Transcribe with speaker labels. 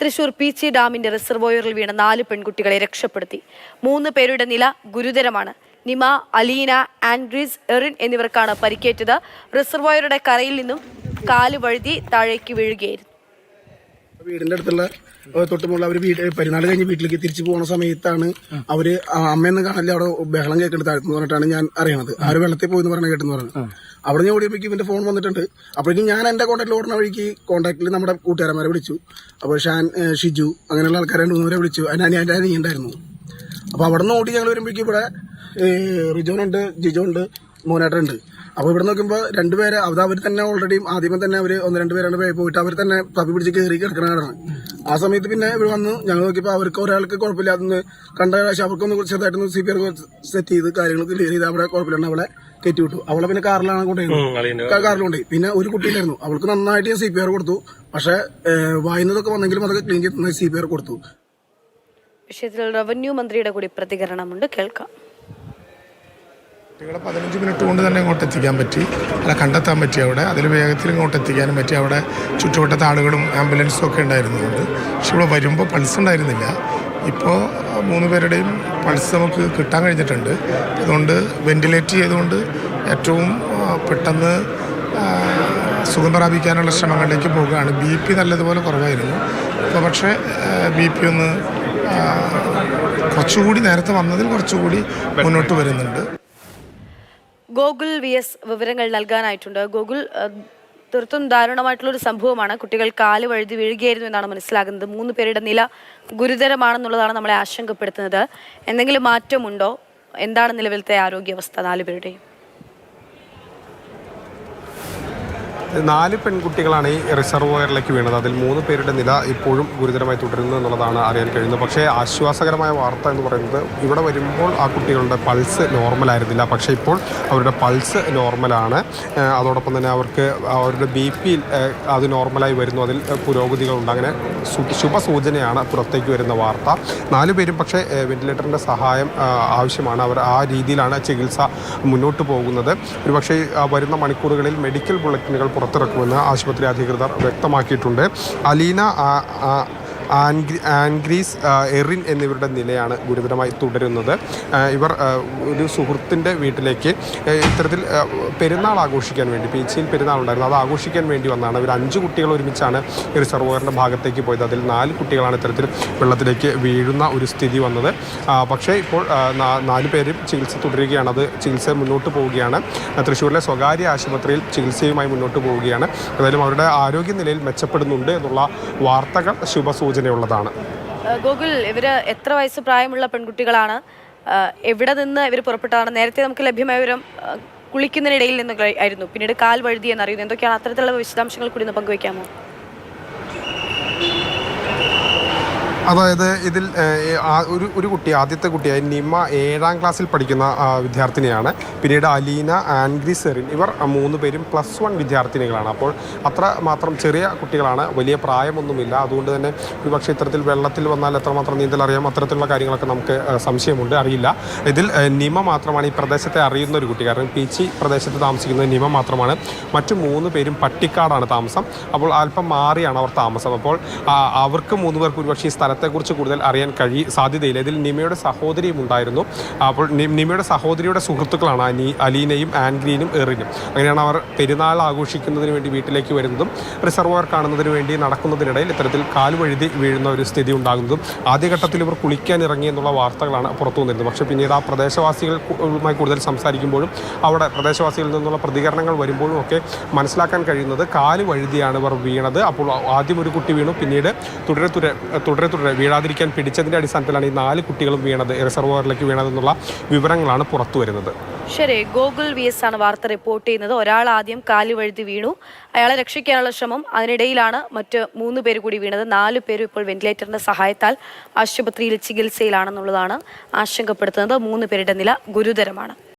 Speaker 1: തൃശൂർ പീച്ചി ഡാമിന്റെ റിസർവോയറിൽ വീണ നാല് പെൺകുട്ടികളെ രക്ഷപ്പെടുത്തി. മൂന്ന് പേരുടെ നില ഗുരുതരമാണ്. നിമ അലീന ആൻഡ്രീസ് എറിൻ എന്നിവർക്കാണ് പരിക്കേറ്റത്. റിസർവോയറുടെ കരയിൽ നിന്നും കാൽ വഴുതി താഴേക്ക് വീഴുകയായിരുന്നു.
Speaker 2: വീടിന്റെ അടുത്തുള്ള തൊട്ടുമുള്ള അവർ വീട് പെരുന്നാൾ കഴിഞ്ഞ് വീട്ടിലേക്ക് തിരിച്ചു പോകുന്ന സമയത്താണ് അവർ അമ്മയെന്ന് കാണില്ല അവിടെ ബഹളം കേൾക്കുന്നത് താഴ്ത്തെന്ന് പറഞ്ഞിട്ടാണ് ഞാൻ അറിയണത്. ആര് വെള്ളത്തിൽ പോയി എന്ന് പറഞ്ഞ കേട്ടെന്ന് പറഞ്ഞു അവിടെ ഞാൻ ഓടിയപ്പോഴേക്കും ഇവന്റെ ഫോൺ വന്നിട്ടുണ്ട്. അപ്പോഴേക്കും ഞാൻ എന്റെ കോൺടാക്റ്റിൽ ഓടുന്ന വഴിക്ക് കോൺടാക്റ്റിൽ നമ്മുടെ കൂട്ടുകാരന്മാരെ വിളിച്ചു. അപ്പോൾ ഷാൻ ഷിജു അങ്ങനെയുള്ള ആൾക്കാരെ രണ്ട് മൂന്നുപേരെ വിളിച്ചു. അതിന് അനി അതിന്റെ അനിയ ഉണ്ടായിരുന്നു. അപ്പൊ അവിടെ നിന്ന് ഓടി ഞങ്ങൾ വരുമ്പോഴേക്കും ഇവിടെ റിജോനുണ്ട് ജിജോ ഉണ്ട് മോനേട്ടുണ്ട് അപ്പൊ ഇവിടെ നോക്കുമ്പോൾ രണ്ടുപേരെ അത് അവർ തന്നെ ഓൾറെഡി ആദ്യമേ തന്നെ അവർ ഒന്ന് രണ്ട് പേരാണ് പോയി- പോയിട്ട് അവർ തന്നെ തപ്പി പിടിച്ച് കയറി കിടക്കണതാണ് ആ സമയത്ത് പിന്നെ ഇവർ വന്നു. ഞങ്ങൾ നോക്കിയപ്പോൾ അവർക്ക് ഒരാൾക്ക് കുഴപ്പമില്ല അതൊന്ന് കണ്ട പ്രാവശ്യം അവർക്കൊന്ന് ചെറുതായിട്ടൊന്ന് സി പി ആർ സെറ്റ് ചെയ്ത് കാര്യങ്ങൾ ക്ലിയർ ചെയ്ത് അവിടെ കുഴപ്പമില്ലാണ്ട് അവളെ കയറ്റി വിട്ടു. അവളെ പിന്നെ കാറിലാണ് കൊണ്ടുപോയി കാറിൽ കൊണ്ടുപോയി. പിന്നെ ഒരു കുട്ടിയിലായിരുന്നു അവൾക്ക് നന്നായിട്ട് ഞാൻ സി പി ആർ കൊടുത്തു. പക്ഷെ വായുന്നതൊക്കെ വന്നെങ്കിലും അതൊക്കെ ക്ലീൻ ചെയ്ത് സി പി ആർ കൊടുത്തു.
Speaker 1: വിഷയത്തിൽ റവന്യൂ മന്ത്രിയുടെ കൂടി പ്രതികരണമുണ്ട്. കേൾക്കാം.
Speaker 3: കുട്ടികളെ പതിനഞ്ച് മിനിറ്റ് കൊണ്ട് തന്നെ ഇങ്ങോട്ട് എത്തിക്കാൻ പറ്റി. അല്ല കണ്ടെത്താൻ പറ്റി അവിടെ. അതിൽ വേഗത്തിൽ ഇങ്ങോട്ട് എത്തിക്കാനും പറ്റി. അവിടെ ചുറ്റുവട്ടത്തെ ആളുകളും ആംബുലൻസും ഒക്കെ ഉണ്ടായിരുന്നുണ്ട്. പക്ഷെ ഇവിടെ വരുമ്പോൾ പൾസ് ഉണ്ടായിരുന്നില്ല. ഇപ്പോൾ മൂന്ന് പേരുടെയും പൾസ് നമുക്ക് കിട്ടാൻ കഴിഞ്ഞിട്ടുണ്ട്. അതുകൊണ്ട് വെന്റിലേറ്റ് ചെയ്തുകൊണ്ട് ഏറ്റവും പെട്ടെന്ന് സുഖം പ്രാപിക്കാനുള്ള ശ്രമങ്ങളിലേക്ക് പോവുകയാണ്. ബി പി നല്ലതുപോലെ കുറവായിരുന്നു. ഇപ്പോൾ പക്ഷേ ബി പി ഒന്ന് കുറച്ചുകൂടി നേരത്തെ വന്നതിൽ കുറച്ചുകൂടി മുന്നോട്ട് വരുന്നുണ്ട്.
Speaker 1: ഗോകുൽ വി എസ് വിവരങ്ങൾ നൽകാനായിട്ടുണ്ട്. ഗോകുൽ തീർത്തും ദാരുണമായിട്ടുള്ള ഒരു സംഭവമാണ്. കുട്ടികൾ കാൽ വഴുതി വീഴുകയായിരുന്നു എന്നാണ് മനസ്സിലാകുന്നത്. മൂന്ന് പേരുടെ നില ഗുരുതരമാണെന്നുള്ളതാണ് നമ്മളെ ആശങ്കപ്പെടുത്തുന്നത്. എന്തെങ്കിലും മാറ്റമുണ്ടോ? എന്താണ് നിലവിലത്തെ ആരോഗ്യാവസ്ഥ നാലുപേരുടെയും
Speaker 4: നാല് പെൺകുട്ടികളാണ് ഈ റിസർവോയറിലേക്ക് വീണത്. അതിൽ മൂന്ന് പേരുടെ നില ഇപ്പോഴും ഗുരുതരമായി തുടരുന്നു എന്നുള്ളതാണ് അറിയാൻ കഴിയുന്നത്. പക്ഷേ ആശ്വാസകരമായ വാർത്ത എന്ന് പറയുന്നത് ഇവിടെ വരുമ്പോൾ ആ കുട്ടികളുടെ പൾസ് നോർമൽ ആയിരുന്നില്ല. പക്ഷേ ഇപ്പോൾ അവരുടെ പൾസ് നോർമലാണ് അതോടൊപ്പം തന്നെ അവർക്ക് അവരുടെ ബി പി അത് നോർമലായി വരുന്നു. അതിൽ പുരോഗതികളുണ്ട്. അങ്ങനെ ശുഭസൂചനയാണ് പുറത്തേക്ക് വരുന്ന വാർത്ത. നാല് പേരും പക്ഷേ വെന്റിലേറ്ററിന്റെ സഹായം ആവശ്യമാണ്. അവർ ആ രീതിയിലാണ് ചികിത്സ മുന്നോട്ട് പോകുന്നത്. ഒരു പക്ഷേ വരുന്ന മണിക്കൂറുകളിൽ മെഡിക്കൽ ബുള്ളറ്റിനുകൾ പുറത്തിറക്കുമെന്ന് ആശുപത്രി അധികൃതർ വ്യക്തമാക്കിയിട്ടുണ്ട്. അലീന ആൻഗ്രി ആൻഗ്രീസ് എറിൻ എന്നിവരുടെ നിലയാണ് ഗുരുതരമായി തുടരുന്നത്. ഇവർ ഒരു സുഹൃത്തിന്റെ വീട്ടിലേക്ക് ഇത്തരത്തിൽ പെരുന്നാൾ ആഘോഷിക്കാൻ വേണ്ടി പീച്ചിയിൽ പെരുന്നാൾ ഉണ്ടായിരുന്നു. അത് ആഘോഷിക്കാൻ വേണ്ടി വന്നതാണ് ഇവർ അഞ്ച് കുട്ടികൾ ഒരുമിച്ചാണ് റിസർവോയറിന്റെ ഭാഗത്തേക്ക് പോയത്. അതിൽ നാല് കുട്ടികളാണ് ഇത്തരത്തിൽ വെള്ളത്തിലേക്ക് വീഴുന്ന ഒരു സ്ഥിതി വന്നത്. പക്ഷേ ഇപ്പോൾ നാല് പേരും ചികിത്സ തുടരുകയാണ്. അത് ചികിത്സ മുന്നോട്ട് പോവുകയാണ്. തൃശ്ശൂരിലെ സ്വകാര്യ ആശുപത്രിയിൽ ചികിത്സയുമായി മുന്നോട്ട് പോവുകയാണ്. ഏതായാലും അവരുടെ ആരോഗ്യനിലയിൽ മെച്ചപ്പെടുന്നുണ്ട് എന്നുള്ള വാർത്തകൾ ശുഭസൂചനയുള്ളതാണ്
Speaker 1: ഏഹ്, ഗോകുൽ ഇവർ എത്ര വയസ്സ് പ്രായമുള്ള പെൺകുട്ടികളാണ്? എവിടെ നിന്ന് ഇവർ പുറപ്പെട്ടതാണ് നേരത്തെ നമുക്ക് ലഭ്യമായ വിവരം കുളിക്കുന്നതിനിടയിൽ നിന്ന് ആയിരുന്നു. പിന്നീട് കാൽ വഴുതി എന്നറിയുന്നു. എന്തൊക്കെയാണ് അത്തരത്തിലുള്ള വിശദാംശങ്ങൾ കൂടി ഒന്ന് പങ്കുവയ്ക്കാമോ
Speaker 4: അതായത് ഇതിൽ ഒരു ഒരു കുട്ടി ആദ്യത്തെ കുട്ടിയായി നിമ ഏഴാം ക്ലാസ്സിൽ പഠിക്കുന്ന വിദ്യാർത്ഥിനിയാണ്. പിന്നീട് അലീന ആൻഗ്രി സെറിൻ ഇവർ മൂന്ന് പേരും പ്ലസ് വൺ വിദ്യാർത്ഥിനികളാണ്. അപ്പോൾ അത്ര മാത്രം ചെറിയ കുട്ടികളാണ്. വലിയ പ്രായമൊന്നുമില്ല. അതുകൊണ്ട് തന്നെ ഒരുപക്ഷെ ഇത്തരത്തിൽ വെള്ളത്തിൽ വന്നാൽ എത്രമാത്രം നീന്തൽ അറിയാം? അത്തരത്തിലുള്ള കാര്യങ്ങളൊക്കെ നമുക്ക് സംശയമുണ്ട്. അറിയില്ല. ഇതിൽ നിമ മാത്രമാണ് ഈ പ്രദേശത്തെ അറിയുന്ന ഒരു കുട്ടി. കാരണം പീച്ചി പ്രദേശത്ത് താമസിക്കുന്ന നിമ മാത്രമാണ്. മറ്റു മൂന്ന് പേരും പട്ടിക്കാടാണ് താമസം. അപ്പോൾ അല്പം മാറിയാണ് അവർ താമസം. അപ്പോൾ അവർക്ക് മൂന്ന് പേർക്ക് ഒരുപക്ഷെ ഈ സ്ഥലത്തെക്കുറിച്ച് കൂടുതൽ അറിയാൻ കഴി സാധ്യതയില്ല. ഇതിൽ നിമയുടെ സഹോദരിയും ഉണ്ടായിരുന്നു അപ്പോൾ നിമയുടെ സഹോദരിയുടെ സുഹൃത്തുക്കളാണ് അനി അലീനയും ആൻഗ്രീനും എറിനും. അങ്ങനെയാണ് അവർ പെരുന്നാൾ ആഘോഷിക്കുന്നതിന് വേണ്ടി വീട്ടിലേക്ക് വരുന്നതും റിസർവോയർ കാണുന്നതിന് വേണ്ടി നടക്കുന്നതിനിടയിൽ ഇത്തരത്തിൽ കാലുവഴുതി വീഴുന്ന ഒരു സ്ഥിതി ഉണ്ടാകുന്നതും ആദ്യഘട്ടത്തിൽ ഇവർ കുളിക്കാൻ ഇറങ്ങി എന്നുള്ള വാർത്തകളാണ് പുറത്തു വന്നിരുന്നത്. പക്ഷേ പിന്നീട് ആ പ്രദേശവാസികളുമായി കൂടുതൽ സംസാരിക്കുമ്പോഴും അവിടെ പ്രദേശവാസികളിൽ നിന്നുള്ള പ്രതികരണങ്ങൾ വരുമ്പോഴും ഒക്കെ മനസ്സിലാക്കാൻ കഴിയുന്നത് കാൽ വഴുതിയാണ് ഇവർ വീണത്. അപ്പോൾ ആദ്യം ഒരു കുട്ടി വീണു പിന്നീട് തുടരെ തുടരെ തുടരെ തുടരെ വീഴാതിരിക്കാൻ പിടിച്ചതിന്റെ അടിസ്ഥാനത്തിലാണ് ഈ നാല് കുട്ടികളും വീണത് റിസർവോയറിലേക്ക് വീണതെന്നുള്ള വിവരങ്ങളാണ് പുറത്തു വരുന്നത്.
Speaker 1: ശരി ഗോകുൽ വി എസ് ആണ് വാർത്ത റിപ്പോർട്ട് ചെയ്യുന്നത്. ഒരാൾ ആദ്യം കാലു വഴുതി വീണു. അയാളെ രക്ഷിക്കാനുള്ള ശ്രമം അതിനിടയിലാണ് മറ്റ് മൂന്ന് പേര് കൂടി വീണത്. നാല് പേരും ഇപ്പോൾ വെന്റിലേറ്ററിന്റെ സഹായത്താൽ ആശുപത്രിയിൽ ചികിത്സയിലാണെന്നുള്ളതാണ് ആശങ്കപ്പെടുത്തുന്നത്. മൂന്ന് പേരുടെ നില ഗുരുതരമാണ്.